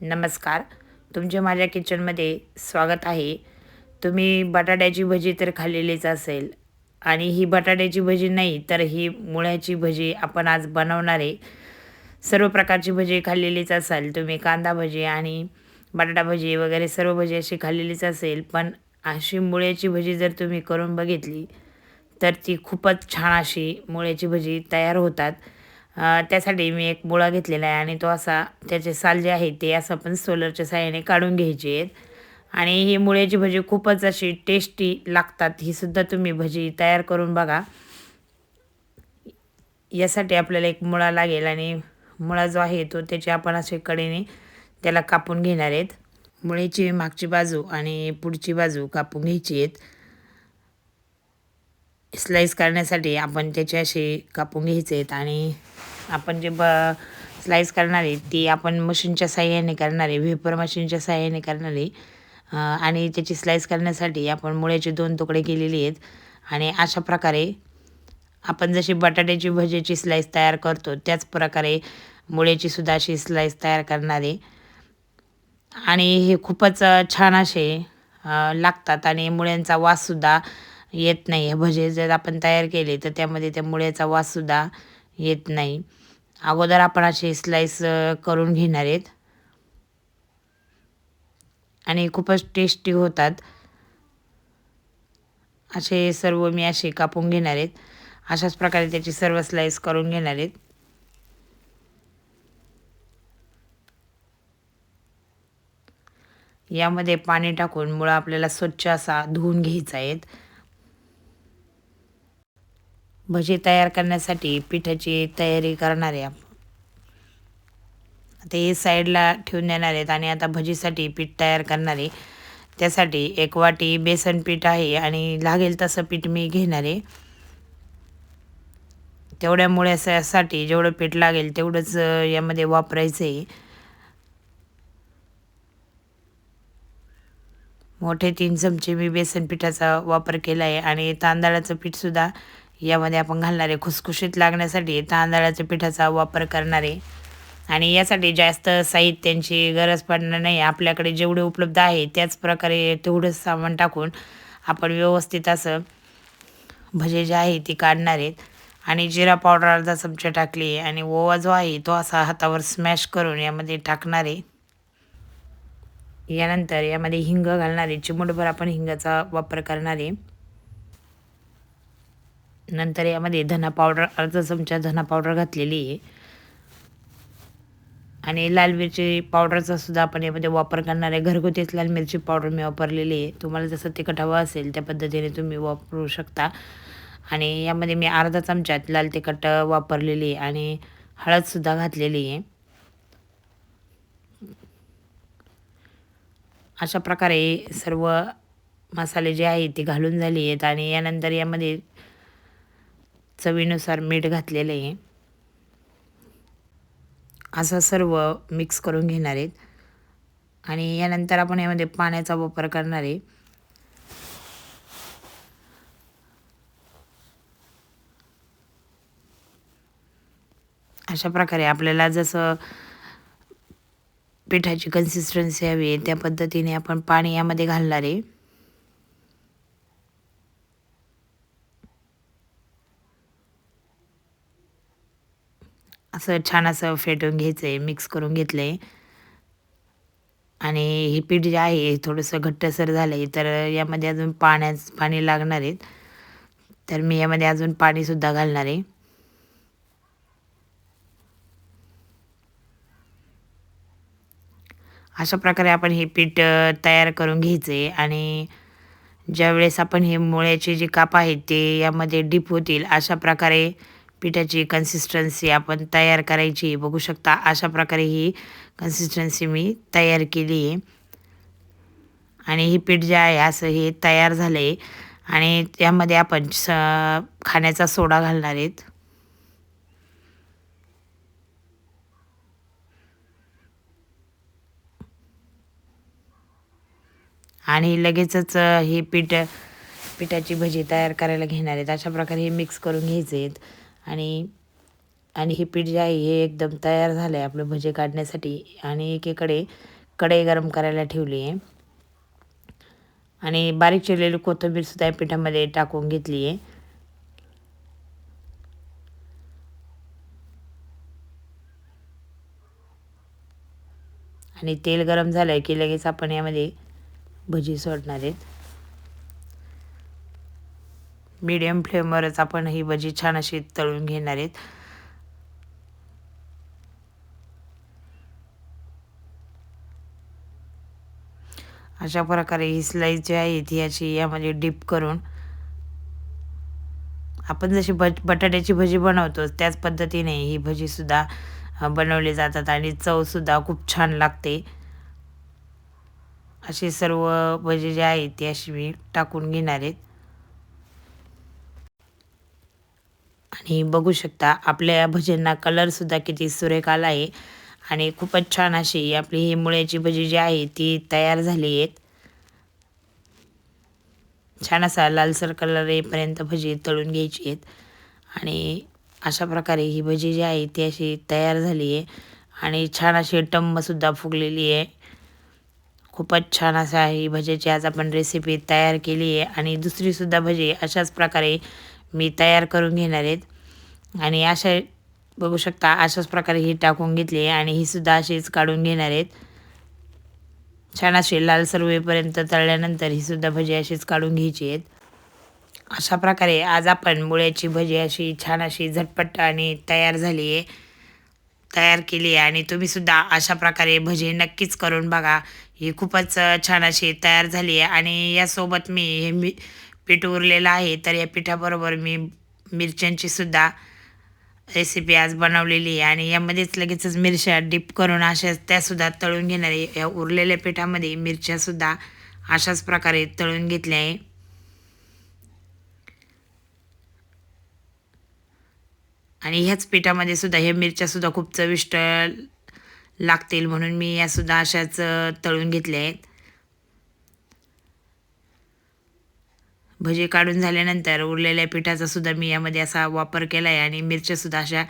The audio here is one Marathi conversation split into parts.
नमस्कार. तुमचे माझ्या किचनमध्ये स्वागत आहे. तुम्ही बटाट्याची भजी तर खाल्लेलीच असेल आणि ही बटाट्याची भजी नाही तर ही मुळ्याची भजी आपण आज बनवणारे सर्व प्रकारची भजी खाल्लेलीच असाल तुम्ही कांदा भजी आणि बटाटा भजी वगैरे सर्व भजी अशी खाल्लेलीच असेल पण अशी मुळ्याची भजी जर तुम्ही करून बघितली तर ती खूपच छान अशी मुळ्याची भजी तयार होतात. त्यासाठी मी एक मुळा घेतलेला आहे आणि तो असा त्याचे साल जे आहे ते असं आपण सोलरच्या साह्याने काढून घ्यायचे आहेत. आणि ही मुळ्याची भजी खूपच अशी टेस्टी लागतात. ही सुद्धा तुम्ही भजी तयार करून बघा. यासाठी आपल्याला एक मुळा लागेल आणि मुळा जो आहे तो त्याची आपण असे कडेने त्याला कापून घेणार आहेत. मुळ्याची मागची बाजू आणि पुढची बाजू कापून घ्यायची आहेत. स्लाईस करण्यासाठी आपण त्याचे असे कापून घ्यायचे आहेत आणि आपण जे ब स्लाईस करणार आहे ती आपण मशीनच्या साह्याने करणार आहे व्हेपर मशीनच्या साह्याने करणार आहे. आणि त्याची स्लाईस करण्यासाठी आपण मुळ्याचे दोन तुकडे केलेले आहेत. आणि अशा प्रकारे आपण जशी बटाट्याची भजीची स्लाईस तयार करतो त्याच प्रकारे मुळ्याची सुद्धा अशी स्लाईस तयार करणार आहे. आणि हे खूपच छान असे लागतात आणि मुळ्यांचा वाससुद्धा येत नाही हे भजे जर आपण तयार केले तर त्यामध्ये त्या मुळ्याचा वाससुद्धा येत नाही. अगोदर आपण असे स्लाईस करून घेणार आहेत. आणि खूपच टेस्टी होतात. असे सर्व मी असे कापून घेणार आहेत. अशाच प्रकारे त्याची सर्व स्लाईस करून घेणार आहेत. यामध्ये पाणी टाकून मुळा आपल्याला स्वच्छ असा धुवून घ्यायचा आहेत. भजी तयार करण्यासाठी पिठाची तयारी करणार आहे ते साईडला ठेवून देणार आहेत आणि आता भजीसाठी पीठ तयार करणार. आहे त्यासाठी एक वाटी बेसन पीठ आहे आणि लागेल तसं पीठ मी घेणार. आहे तेवढ्या मुळ्यासाठी जेवढं पीठ लागेल तेवढंच यामध्ये वापरायचं. आहे मोठे तीन चमचे मी बेसन पिठाचा वापर केला आहे आणि तांदळाचं पीठसुद्धा यामध्ये आपण घालणारे खुसखुशीत लागण्यासाठी तांदळाच्या पिठाचा वापर करणारे. आणि यासाठी जास्त साहित्यांची गरज पडणार नाही. आपल्याकडे जेवढे उपलब्ध आहे त्याच प्रकारे तेवढंच सामान टाकून आपण व्यवस्थित असं भजे जे आहे ती काढणार आहेत. आणि जिरा पावडर अर्धा चमचा टाकली आणि ओवा जो आहे तो असा हातावर स्मॅश करून यामध्ये टाकणार आहे. यानंतर यामध्ये हिंग घालणार आहे. चिमूटभर आपण हिंगाचा वापर करणार आहे. नंतर यामध्ये धना पावडर अर्धा चमचा धना पावडर घातलेली आहे. आणि लाल मिरची पावडरचा सुद्धा आपण यामध्ये वापर करणार आहे घरगुतीच लाल मिरची पावडर मी वापरलेली आहे. तुम्हाला जसं तिखट हवं असेल त्या पद्धतीने तुम्ही वापरू शकता. आणि यामध्ये मी अर्धा चमच्यात लाल तिखट वापरलेली आहे आणि हळदसुद्धा घातलेली आहे. अशा प्रकारे सर्व मसाले जे आहेत ते घालून झाले आहेत आणि यानंतर यामध्ये चवीनुसार मीठ घातलेलं आहे. असं सर्व मिक्स करून घेणार आहेत. आणि यानंतर आपण यामध्ये पाण्याचा वापर करणार आहे. अशा प्रकारे आपल्याला जसं पिठाची कन्सिस्टन्सी हवी आहे त्या पद्धतीने आपण पाणी यामध्ये घालणार आहे. असं छान असं फेटून घ्यायचं आहे मिक्स करून घेतलं आहे आणि हे पीठ जे आहे थोडंसं घट्टसर झालं आहे तर यामध्ये अजून पाण्याच पाणी लागणार आहेत तर मी यामध्ये अजून पाणीसुद्धा घालणार आहे. अशा प्रकारे आपण हे पीठ तयार करून घ्यायचं आहे आणि ज्यावेळेस आपण हे मुळ्याचे जे काप आहेत ते यामध्ये डीप होतील. अशा प्रकारे पिठाची कन्सिस्टन्सी आपण तयार करायची. बघू शकता अशा प्रकारे ही कन्सिस्टन्सी मी तयार केली आहे. आणि हे पीठ जे आहे असं हे तयार झालं आहे आणि त्यामध्ये आपण स खाण्याचा सोडा घालणार आहेत. आणि लगेचच हे पीठ पिठाची भजी तयार करायला घेणार आहेत. अशा प्रकारे हे मिक्स करून घ्यायचे आहेत. आणि आणि हे पीठ जे आहे हे एकदम तयार झालं आहे आपलं भजे काढण्यासाठी. आणि एकीकडे कढई गरम करायला ठेवली आहे. आणि बारीक चिरलेली कोथिंबीरसुद्धा या पिठामध्ये टाकून घेतली आहे. आणि तेल गरम झालं आहे की लगेच आपण यामध्ये भजी सोडणार आहेत. मीडियम फ्लेमवरच आपण ही भजी छान अशी तळून घेणार आहेत. अशा प्रकारे ही स्लाईस जी आहे ती याची यामध्ये डीप करून आपण जशी भज बटाट्याची भजी बनवतो त्याच पद्धतीने ही भजीसुद्धा बनवली जातात आणि चवसुद्धा खूप छान लागते. अशी सर्व भजी जी आहेत ती अशी मी टाकून घेणार आहेत. आणि बघू शकता आपल्या भजींना कलरसुद्धा किती सुरेख आला आहे. आणि खूपच छान अशी आपली ही मुळ्याची भजी जी आहे ती तयार झाली आहेत. छान असा लालसर कलर येईपर्यंत भजी तळून घ्यायची आहेत. आणि अशा प्रकारे ही भजी जी आहे ती अशी तयार झाली आहे. आणि छान अशी टंबसुद्धा फुगलेली आहे. खूपच छान असा ही भजीची आज आपण रेसिपी तयार केली आहे. आणि दुसरीसुद्धा भजी अशाच प्रकारे मी तयार करून घेणार आहेत. आणि अशा बघू शकता अशाच प्रकारे ही टाकून घेतली आहे आणि ही सुद्धा अशीच काढून घेणार आहेत. छान अशी लालसर होईपर्यंत तळल्यानंतर ही सुद्धा भजी अशीच काढून घ्यायची आहेत. अशा प्रकारे आज आपण मुळ्याची भजी अशी छान अशी झटपट आणि तयार झाली आहे. तयार केली आहे आणि तुम्हीसुद्धा अशा प्रकारे भजी नक्कीच करून बघा. ही खूपच छान अशी तयार झाली आहे आणि यासोबत मी हे मी पीठ उरलेलं आहे तर या पिठाबरोबर मी मिरच्यांची सुद्धा रेसिपी आज बनवलेली आहे. आणि यामध्येच लगेचच मिरच्या डिप करून अशा त्यासुद्धा तळून घेणार आहे. या उरलेल्या पिठामध्ये मिरच्यासुद्धा अशाच प्रकारे तळून घेतल्या आहे. आणि ह्याच पिठामध्ये सुद्धा ह्या मिरच्यासुद्धा खूप चविष्ट लागतील म्हणून मी यासुद्धा अशाच तळून घेतल्या आहेत. भजी काढून झाल्यानंतर उरलेल्या पिठाचा सुद्धा मी यामध्ये असा वापर केला आहे आणि मिरच्यासुद्धा अशा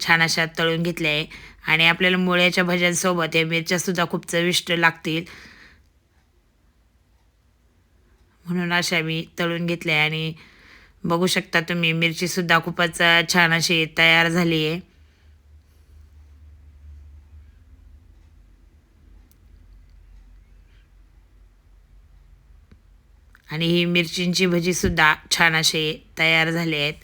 छान अशा तळून घेतल्या आहे. आणि आपल्याला मुळ्याच्या भज्यांसोबत या मिरच्यासुद्धा खूप चविष्ट लागतील. म्हणून अशा मी तळून घेतल्या आणि बघू शकता तुम्ही मिरचीसुद्धा खूपच छान अशी तयार झाली आहे. आणि ही मिरचींची भजीसुद्धा छान असे तयार झाले आहेत.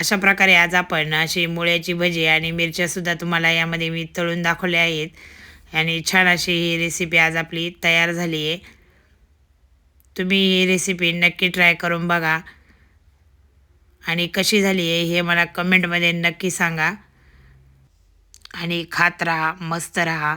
अशा प्रकारे आज आपण अशी मुळ्याची भजी आणि मिरच्यासुद्धा तुम्हाला यामध्ये मी तळून दाखवल्या आहेत. आणि छान अशी ही रेसिपी आज आपली तयार झाली आहे. तुम्ही ही रेसिपी नक्की ट्राय करून बघा. आणि कशी झाली आहे हे मला कमेंटमध्ये नक्की सांगा. आणि खात राहा मस्त राहा.